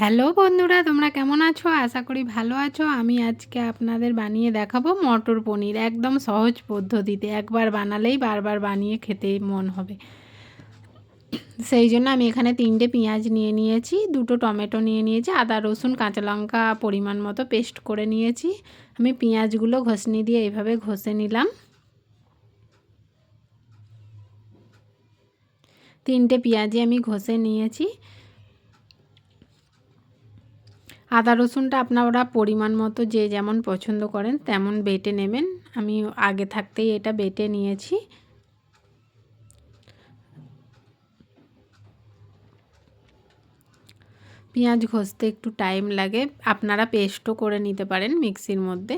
Hello বন্ধুরা, তোমরা কেমন আছো? আশা করি ভালো আছো। আমি আজকে আপনাদের বানিয়ে দেখাবো মটর পনির একদম সহজ পদ্ধতিতে। একবার বানালেই বারবার বানিয়ে খেতে মন হবে। সেই জন্য আমি এখানে তিনটে পেঁয়াজ নিয়ে নিয়েছি, দুটো টমেটো নিয়ে নিয়েছি, আদা, রসুন, কাঁচা লঙ্কা পরিমাণ মতো পেস্ট করে নিয়েছি। আমি পেঁয়াজগুলো ঘষনি দিয়ে এইভাবে ঘষে নিলাম। তিনটে পেঁয়াজি আমি ঘষে নিয়েছি। আদা রসুনটা আপনারা পরিমাণ মতো যে যেমন পছন্দ করেন তেমন বেটে নেবেন। আমি আগে থাকতেই এটা বেটে নিয়েছি। পেঁয়াজ ঘষতে একটু টাইম লাগে। আপনারা পেস্টও করে নিতে পারেন মিক্সির মধ্যে।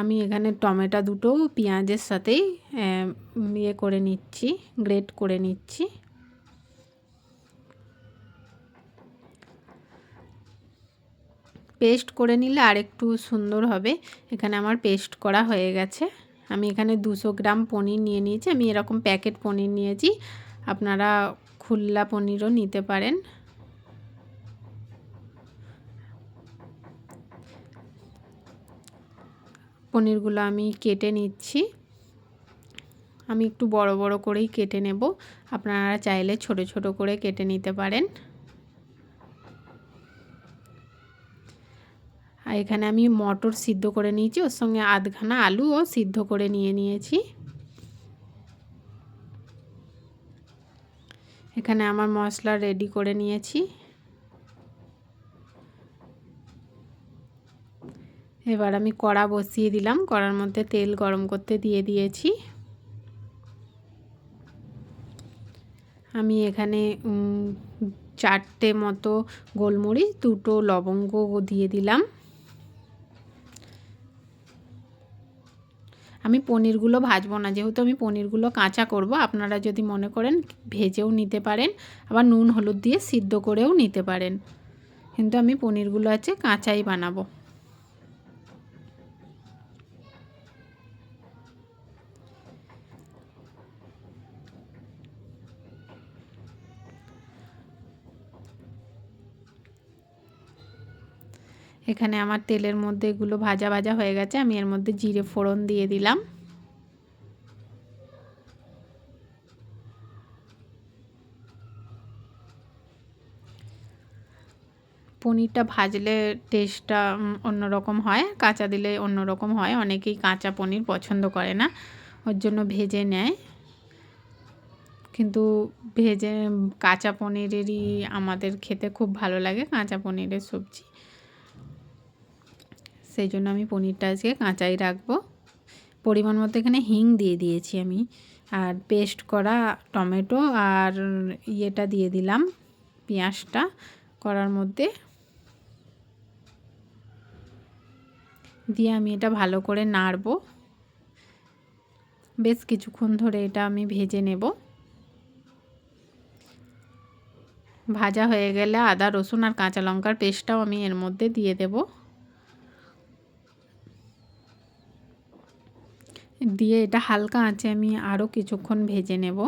আমি এখানে টমেটো দুটো পেঁয়াজের সাথেই ইয়ে করে নিচ্ছি, গ্রেট করে নিচ্ছি। পেস্ট করে নিলে আর একটু সুন্দর হবে। এখানে আমার পেস্ট করা হয়ে গেছে। আমি এখানে দুশো গ্রাম পনির নিয়ে নিয়েছি। আমি এরকম প্যাকেট পনির নিয়েছি। আপনারা খুল্লা পনিরও নিতে পারেন। পনিরগুলো আমি কেটে নিচ্ছি। আমি একটু বড় বড় করেই কেটে নেব। আপনারা চাইলে ছোট ছোট করে কেটে নিতে পারেন। আর এখানে আমি মটর সিদ্ধ করে নিয়েছি। ওর সঙ্গে আধখানা আলুও সিদ্ধ করে নিয়ে নিয়েছি। এখানে আমার মশলা রেডি করে নিয়েছি। এবার আমি কড়া বসিয়ে দিলাম। কড়ার মধ্যে তেল গরম করতে দিয়ে দিয়েছি। আমি এখানে চারটে মতো গোলমরিচ, দুটো লবঙ্গ দিয়ে দিলাম। আমি পনিরগুলো ভাজবো না। যেহেতু আমি পনিরগুলো কাঁচা করব, আপনারা যদি মনে করেন ভেজেও নিতে পারেন, আবার নুন, হলুদ দিয়ে সিদ্ধ করেও নিতে পারেন। কিন্তু আমি পনিরগুলো আছে কাঁচাই বানাবো। এখানে আমার তেলের মধ্যে এগুলো ভাজা ভাজা হয়ে গেছে, আমি এর মধ্যে জিরে ফোড়ন দিয়ে দিলাম। পনিরটা ভাজলে টেস্টটা অন্যরকম হয়, কাঁচা দিলে অন্যরকম হয়। অনেকেই কাঁচা পনির পছন্দ করে না, ওর জন্য ভেজে নেয়। কিন্তু ভেজে, কাঁচা পনিরেরই আমাদের খেতে খুব ভালো লাগে, কাঁচা পনিরের সবজি। সেই জন্য আমি পনিরটা আজকে কাঁচাই রাখব। পরিমাণ মতো এখানে হিং দিয়ে দিয়েছি আমি। আর পেস্ট করা টমেটো আর ইয়েটা দিয়ে দিলাম পেঁয়াজটা করার মধ্যে। দিয়ে আমি এটা ভালো করে নাড়ব। বেশ কিছুক্ষণ ধরে এটা আমি ভেজে নেব। ভাজা হয়ে গেলে আদা, রসুন আর কাঁচা লঙ্কার পেস্টটাও আমি এর মধ্যে দিয়ে দেবো। দিয়ে এটা হালকা আঁচে আমি আরও কিছুক্ষণ ভেজে নেব।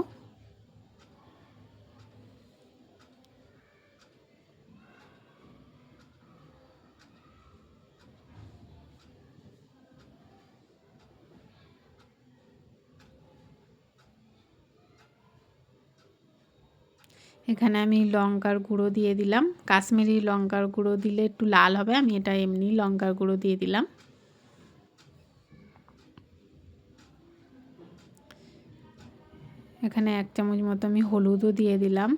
এখানে আমি লঙ্কার গুঁড়ো দিয়ে দিলাম। কাশ্মীরি লঙ্কার গুঁড়ো দিলে একটু লাল হবে, আমি এটা এমনি লঙ্কার গুঁড়ো দিয়ে দিলাম। এখানে এক চামচ মতো আমি হলুদও দিয়ে দিলাম।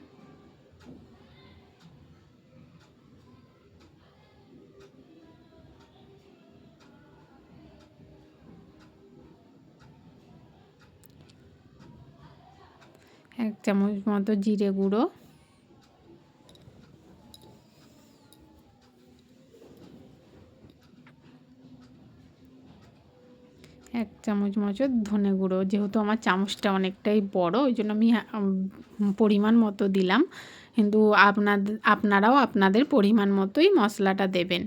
এক চামচ মতো জিরে গুঁড়ো এক চামচ মতো ধনে গুঁড়ো। যেহেতু আমার চামচটা অনেকটাই বড়, ওই জন্য আমি পরিমাণ মতো দিলাম। কিন্তু আপনাদের আপনারাও আপনাদের পরিমাণ মতোই মশলাটা দেবেন।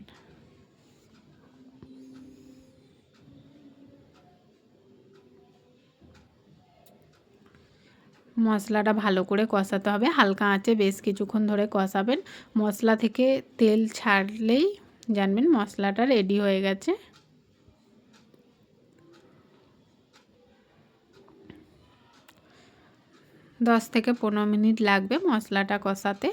মশলাটা ভালো করে কষাতে হবে। হালকা আঁচে বেশ কিছুক্ষণ ধরে কষাবেন। মশলা থেকে তেল ছাড়লেই জানবেন মশলাটা রেডি হয়ে গেছে। দশ থেকে পনেরো মিনিট লাগবে মশলাটা কষাতে।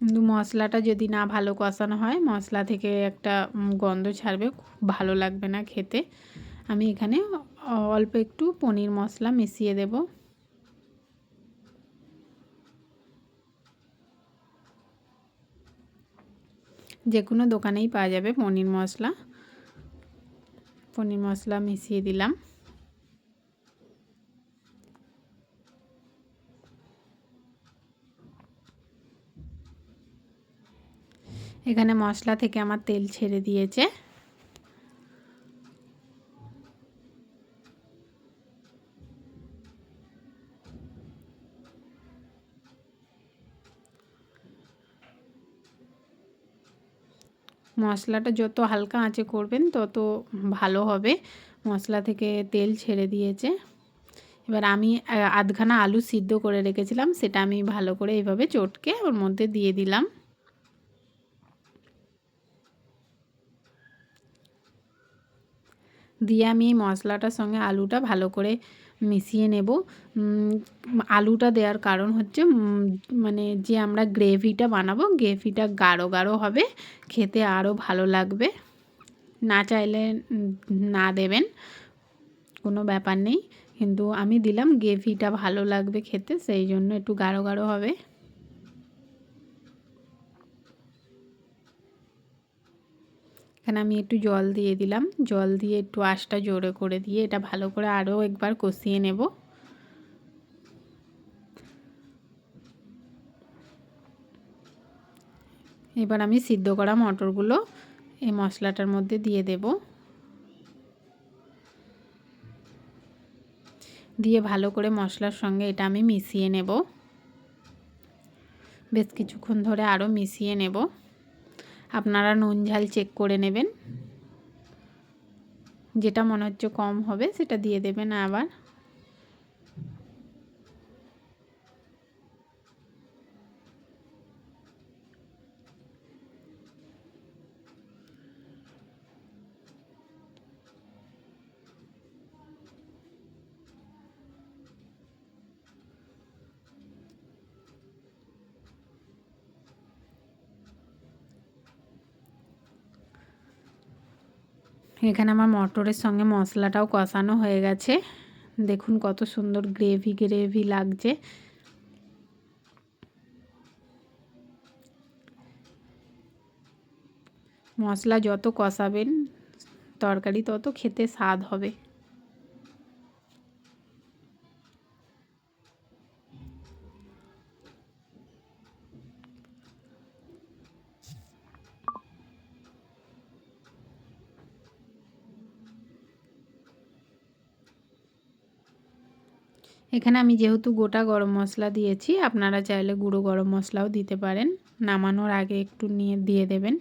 কিন্তু মশলাটা যদি না ভালো কষানো হয়, মশলা থেকে একটা গন্ধ ছাড়বে, খুব ভালো লাগবে না খেতে। আমি এখানে অল্প একটু পনির মশলা মিশিয়ে দেব। যে কোনো দোকানেই পাওয়া যাবে পনির মশলা। পনির মশলা মিশিয়ে দিলাম। এখানে মশলা থেকে আমার তেল ছেড়ে দিয়েছে। মশলাটা যত হালকা আঁচে করবেন, তত ভালো হবে। মশলা থেকে তেল ছেড়ে দিয়েছে। এবার আমি আধখানা আলু সিদ্ধ করে রেখেছিলাম, সেটা আমি ভালো করে এইভাবে চটকে ওর মধ্যে দিয়ে দিলাম। দিয়ে আমি এই মশলাটার সঙ্গে আলুটা ভালো করে মিশিয়ে নেব। আলুটা দেওয়ার কারণ হচ্ছে মানে যে আমরা গ্রেভিটা বানাবো, গ্রেভিটা গাঢ় গাঢ় হবে, খেতে আরও ভালো লাগবে। না চাইলে না দেবেন, কোনো ব্যাপার নেই। কিন্তু আমি দিলাম, গ্রেভিটা ভালো লাগবে খেতে, সেই জন্য একটু গাঢ় গাঢ় হবে। এখানে আমি একটু জল দিয়ে দিলাম। জল দিয়ে একটু আঁশটা জোরে করে দিয়ে এটা ভালো করে আরও একবার কষিয়ে নেব। এবার আমি সিদ্ধ করা মটরগুলো এই মশলাটার মধ্যে দিয়ে দেব। দিয়ে ভালো করে মশলার সঙ্গে এটা আমি মিশিয়ে নেব। বেশ কিছুক্ষণ ধরে আরও মিশিয়ে নেব। আপনারা নুন ঝাল চেক করে নেবেন। যেটা মনে হচ্ছে কম হবে, সেটা দিয়ে দেবেন আবার। এখানে আমার মটরের সঙ্গে মশলাটাও কষানো হয়ে গেছে। দেখুন কত সুন্দর গ্রেভি গ্রেভি লাগছে। মশলা যত কষাবেন, তরকারি তত খেতে স্বাদ হবে। এখানে আমি যেহেতু গোটা গরম মশলা দিয়েছি, আপনারা চাইলে গুঁড়ো গরম মশলাও দিতে পারেন। নামানোর আগে একটু নিয়ে, দিয়ে দেবেন।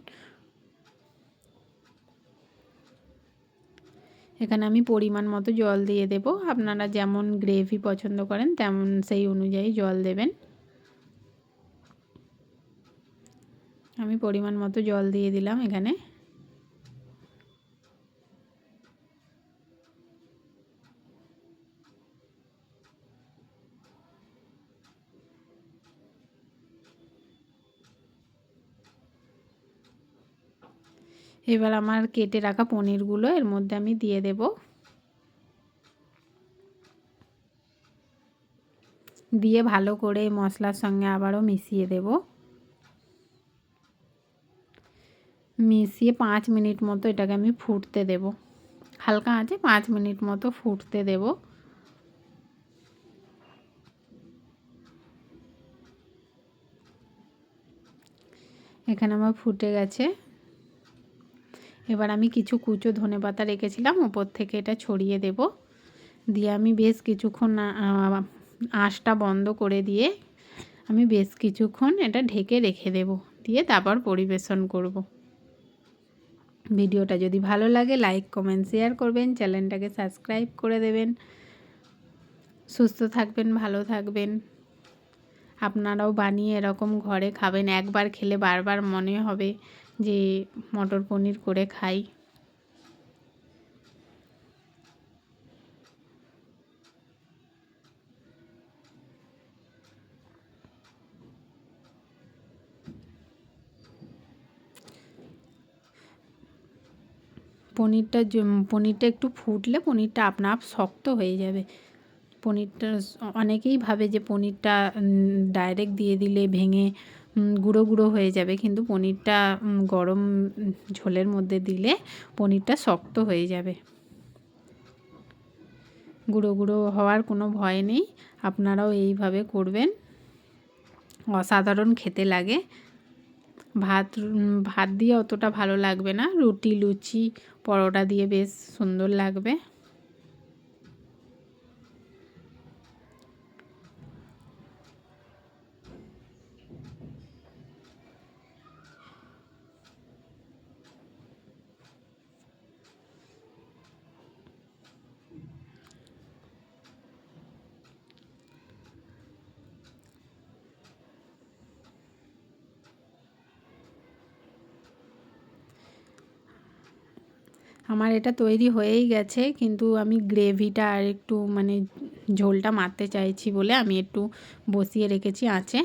এখানে আমি পরিমাণ মতো জল দিয়ে দেব। আপনারা যেমন গ্রেভি পছন্দ করেন, তেমন সেই অনুযায়ী জল দেবেন। আমি পরিমাণ মতো জল দিয়ে দিলাম এখানে। এবার আমার কেটে রাখা পনিরগুলো এর মধ্যে আমি দিয়ে দেব। দিয়ে ভালো করে মশলার সঙ্গে আবারও মিশিয়ে দেব। মিশিয়ে পাঁচ মিনিট মতো এটাকে আমি ফুটতে দেব। হালকা আছে, পাঁচ মিনিট মতো ফুটতে দেব। এখানে আমার ফুটে গেছে। এবার আমি কিছু কুচো ধনে পাতা রেখেছিলাম, ওপর থেকে এটা ছড়িয়ে দেব। দিয়ে আমি বেশ কিছুক্ষণ আঁশটা বন্ধ করে দিয়ে আমি বেশ কিছুক্ষণ এটা ঢেকে রেখে দেব, দিয়ে তারপর পরিবেশন করব। ভিডিওটা যদি ভালো লাগে, লাইক, কমেন্ট, শেয়ার করবেন, চ্যানেলটাকে সাবস্ক্রাইব করে দেবেন। সুস্থ থাকবেন, ভালো থাকবেন। আপনারাও বানিয়ে এরকম ঘরে খাবেন, একবার খেলে বারবার মনে হবে। যে মটর পনির করে খাই। পনিরটা পনিরটা একটু ফুটলে পনিরটা আপনা আপ শক্ত হয়ে যাবে। পনিরটা অনেকেই ভাবে যে পনিরটা ডাইরেক্ট দিয়ে দিলে ভেঙে গুঁড়ো গুঁড়ো হয়ে যাবে। কিন্তু পনিরটা গরম ঝোলের মধ্যে দিলে পনিরটা শক্ত হয়ে যাবে। গুঁড়ো গুঁড়ো হওয়ার কোনো ভয় নেই। আপনারাও এইভাবে করবেন। অসাধারণ খেতে লাগে। ভাত ভাত দিয়ে অতটা ভালো লাগবে না। রুটি, লুচি, পরোটা দিয়ে বেশ সুন্দর লাগবে। আমার এটা তৈরি হয়েই গেছে, কিন্তু আমি গ্রেভিটা আর একটু মানে ঝোলটা মারতে চাইছি বলে আমি একটু বসিয়ে রেখেছি আঁচে।